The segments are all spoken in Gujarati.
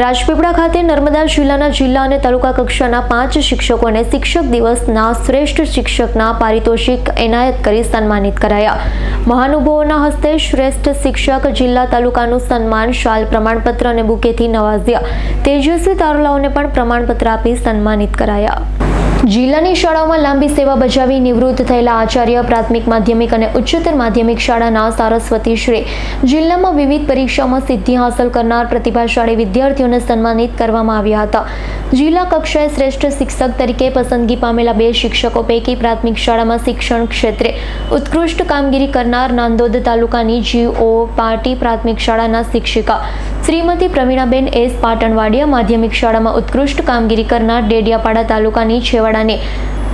રાજપીપળા ખાતે નર્મદા જિલ્લાના જિલ્લા અને તાલુકા કક્ષાના પાંચ શિક્ષકોને શિક્ષક દિવસના શ્રેષ્ઠ શિક્ષકના પારિતોષિક એનાયત કરી સન્માનિત કરાયા. મહાનુભાવોના હસ્તે શ્રેષ્ઠ શિક્ષક જિલ્લા તાલુકાનું સન્માન, શાલ પ્રમાણપત્ર અને બુકેથી નવાઝ્યા તેજસ્વી તારલાઓને પણ પ્રમાણપત્ર આપી સન્માનિત કરાયા. જિલ્લાની શાળાઓમાં લાંબી સેવા બજાવી નિવૃત્ત થયેલા આચાર્ય, પ્રાથમિક માધ્યમિક અને ઉચ્ચતર માધ્યમિક શાળાના સારસ્વતી શ્રી. જિલ્લામાં વિવિધ પરીક્ષાઓમાં સિદ્ધિ હાંસલ કરનાર પ્રતિભાશાળી વિદ્યાર્થીઓને સન્માનિત કરવામાં આવ્યા હતા. જિલ્લા કક્ષાએ શ્રેષ્ઠ શિક્ષક તરીકે પસંદગી પામેલા બે શિક્ષકો પૈકી પ્રાથમિક શાળામાં શિક્ષણ ક્ષેત્રે ઉત્કૃષ્ટ કામગીરી કરનાર નાંદોદ તાલુકાની જીઓ પાર્ટી પ્રાથમિક શાળાના શિક્ષિકા શ્રીમતી પ્રવીણાબેન એસ પાટણવાડિયા માધ્યમિક શાળામાં ઉત્કૃષ્ટ કામગીરી કરનાર ડેડિયાપાડા તાલુકાની છેવાડાને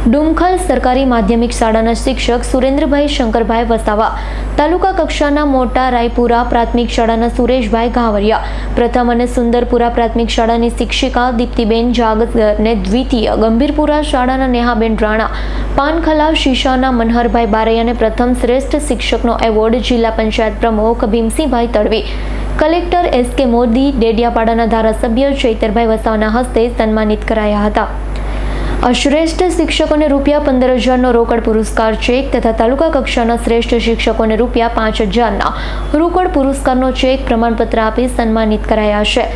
ડુમખલ સરકારી માધ્યમિક શાળાના શિક્ષક સુરેન્દ્રભાઈ શંકરભાઈ વસાવા, તાલુકા કક્ષાના મોટા રાયપુરા પ્રાથમિક શાળાના સુરેશભાઈ ઘાવરિયા, પ્રથમ અને સુંદરપુરા પ્રાથમિક શાળાની શિક્ષિકા દીપ્તિબેન જાગતને દ્વિતીય ગંભીરપુરા શાળાના નેહાબેન રાણા પાનખલાવ શીશાના મનહરભાઈ બારૈયાને પ્રથમ શ્રેષ્ઠ શિક્ષકનો એવોર્ડ જિલ્લા પંચાયત પ્રમુખ ભીમસિંહભાઈ તડવી કલેક્ટર એસ કે મોદી, ડેડિયાપાડાના ધારાસભ્ય ચૈતરભાઈ વસાવાના હસ્તે સન્માનિત કરાયા હતા. અશ્રેષ્ઠ શિક્ષકોને રૂપિયા પંદર હજારનો રોકડ પુરસ્કાર ચેક તથા તાલુકા કક્ષાના શ્રેષ્ઠ શિક્ષકોને રૂપિયા પાંચ હજારના રોકડ પુરસ્કારનો ચેક પ્રમાણપત્ર આપી સન્માનિત કરાયા છે.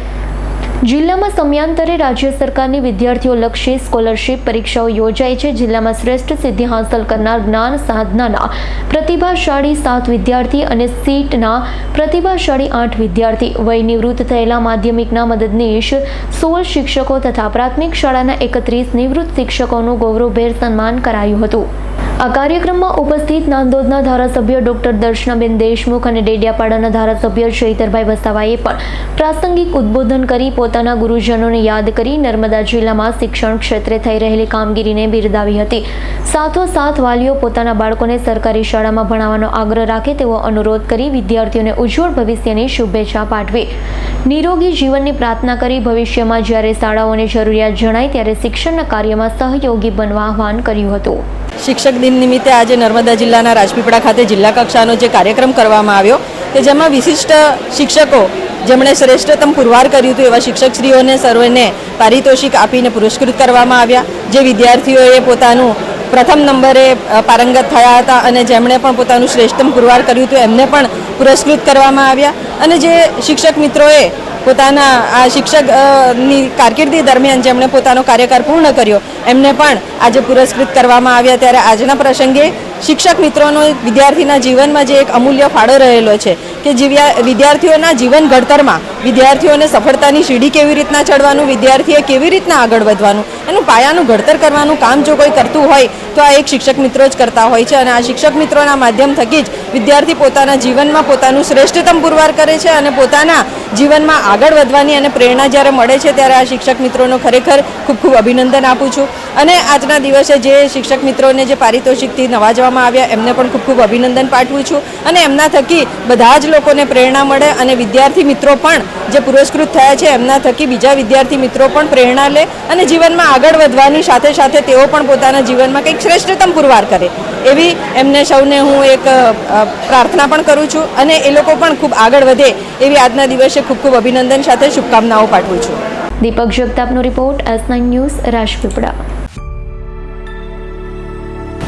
જિલ્લામાં સમયાંતરે રાજ્ય સરકારની વિદ્યાર્થીઓ લક્ષી સ્કોલરશિપ પરીક્ષાઓ યોજાય છે. જિલ્લામાં શ્રેષ્ઠ સિદ્ધિ હાંસલ કરનાર જ્ઞાન સાધનાના પ્રતિભાશાળી સાત વિદ્યાર્થી અને સીટના પ્રતિભાશાળી આઠ વિદ્યાર્થી. વય નિવૃત્ત થયેલા માધ્યમિકના મદદનીશ સોળ શિક્ષકો તથા પ્રાથમિક શાળાના એકત્રીસ નિવૃત્ત શિક્ષકોનું ગૌરવભેર સન્માન કરાયું હતું. આ કાર્યક્રમમાં ઉપસ્થિત નાંદોદના ધારાસભ્ય ડોક્ટર દર્શનાબેન દેશમુખ અને ડેડિયાપાડાના ધારાસભ્ય ચૈતરભાઈ વસાવાએ પણ પ્રાસંગિક ઉદ્બોધન કરી પોતાના ગુરુજનોને યાદ કરી નર્મદા જિલ્લામાં શિક્ષણ ક્ષેત્રે થઈ રહેલી કામગીરીને બિરદાવી હતી. સાથોસાથ વાલીઓ પોતાના બાળકોને સરકારી શાળામાં ભણાવવાનો આગ્રહ રાખે તેવો અનુરોધ કરી વિદ્યાર્થીઓને ઉજ્જવળ ભવિષ્યની શુભેચ્છા પાઠવી. નિરોગી જીવનની પ્રાર્થના કરી ભવિષ્યમાં જ્યારે શાળાઓને જરૂરિયાત જણાય ત્યારે શિક્ષણના કાર્યમાં સહયોગી બનવા આહવાન કર્યું હતું. શિક્ષક દિન નિમિત્તે આજે નર્મદા જિલ્લાના રાજપીપળા ખાતે જિલ્લા કક્ષાનો જે કાર્યક્રમ કરવામાં આવ્યો કે જેમાં વિશિષ્ટ શિક્ષકો જેમણે શ્રેષ્ઠતમ પુરવાર કર્યું હતું એવા શિક્ષકશ્રીઓને, સર્વેને પારિતોષિક આપીને પુરસ્કૃત કરવામાં આવ્યા. જે વિદ્યાર્થીઓએ પોતાનું પ્રથમ નંબરે પારંગત થયા હતા અને જેમણે પણ પોતાનું શ્રેષ્ઠતમ પુરવાર કર્યું હતું એમને પણ પુરસ્કૃત કરવામાં આવ્યા. અને જે શિક્ષક મિત્રોએ પોતાના, આ શિક્ષકની કારકિર્દી દરમિયાન જેમણે પોતાનો કાર્યકાળ પૂર્ણ કર્યો, એમને પણ આજે પુરસ્કૃત કરવામાં આવ્યા. ત્યારે આજના પ્રસંગે શિક્ષક મિત્રોનો વિદ્યાર્થીના જીવનમાં જે એક અમૂલ્ય ફાળો રહેલો છે કે વિદ્યાર્થીઓના જીવન ઘડતરમાં વિદ્યાર્થીઓને સફળતાની સીડી કેવી રીતના ચડવાનું, વિદ્યાર્થીએ કેવી રીતના આગળ વધવાનું, એનું પાયાનું ઘડતર કરવાનું કામ જો કોઈ કરતું હોય તો આ એક શિક્ષક મિત્રો જ કરતા હોય છે અને આ શિક્ષક મિત્રોના માધ્યમ થકી જ વિદ્યાર્થી પોતાના જીવનમાં પોતાનું શ્રેષ્ઠતમ પુરવાર કરે છે અને પોતાના જીવનમાં આગળ વધવાની અને પ્રેરણા જ્યારે મળે છે ત્યારે આ શિક્ષક મિત્રોનો ખરેખર ખૂબ ખૂબ અભિનંદન આપું છું. અને આજના દિવસે જે શિક્ષક મિત્રોને જે પારિતોષિકથી નવાજવામાં આવ્યા. એમને પણ ખૂબ ખૂબ અભિનંદન પાઠવું છું. અને એમના થકી બધા જ લોકોને પ્રેરણા મળે અને વિદ્યાર્થી મિત્રો પણ જે પુરસ્કૃત થયા છે, એમના થકી બીજા વિદ્યાર્થી મિત્રો પણ પ્રેરણા લે અને જીવનમાં આગળ વધવાની સાથે સાથે તેઓ પણ પોતાના જીવનમાં કંઈક શ્રેષ્ઠતમ પુરવાર કરે. એવી એમને સૌને હું એક પ્રાર્થના પણ કરું છું અને એ લોકો પણ ખૂબ આગળ વધે એવી આજના દિવસે ખૂબ ખૂબ અભિનંદન સાથે શુભકામનાઓ પાઠવું છું. Deepak જગતાપનો report S nine news Rajpipla